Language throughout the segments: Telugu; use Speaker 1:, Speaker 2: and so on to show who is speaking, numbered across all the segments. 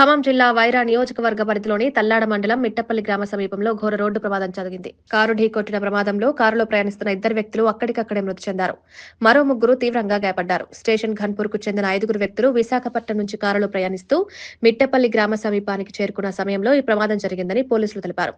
Speaker 1: ఖమ్మం జిల్లా వైరా నియోజకవర్గ పరిధిలోని తల్లాడ మండలం మిట్టపల్లి గ్రామ సమీపంలో ఘోర రోడ్డు ప్రమాదం జరిగింది. కారు ఢీకొట్టిన ప్రమాదంలో కారులో ప్రయాణిస్తున్న ఇద్దరు వ్యక్తులు అక్కడికక్కడే మృతి చెందారు. మరో ముగ్గురు తీవ్రంగా గాయపడ్డారు. స్టేషన్ ఘన్పూర్కు చెందిన ఐదుగురు వ్యక్తులు విశాఖపట్నం నుంచి కారులో ప్రయాణిస్తూ మిట్టపల్లి గ్రామ సమీపానికి చేరుకున్న సమయంలో ఈ ప్రమాదం జరిగిందని పోలీసులు తెలిపారు.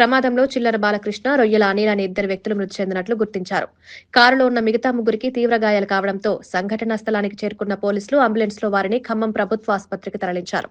Speaker 1: ప్రమాదంలో చిల్లర బాలకృష్ణ రొయ్యల అనిల్ అనే ఇద్దరు వ్యక్తులు మృతి చెందినట్లు గుర్తించారు. కారులో ఉన్న మిగతా ముగ్గురికి తీవ్ర గాయాలు కావడంతో సంఘటనా స్థలానికి చేరుకున్న పోలీసులు అంబులెన్స్లో వారిని ఖమ్మం ప్రభుత్వ ఆసుపత్రికి తరలించారు.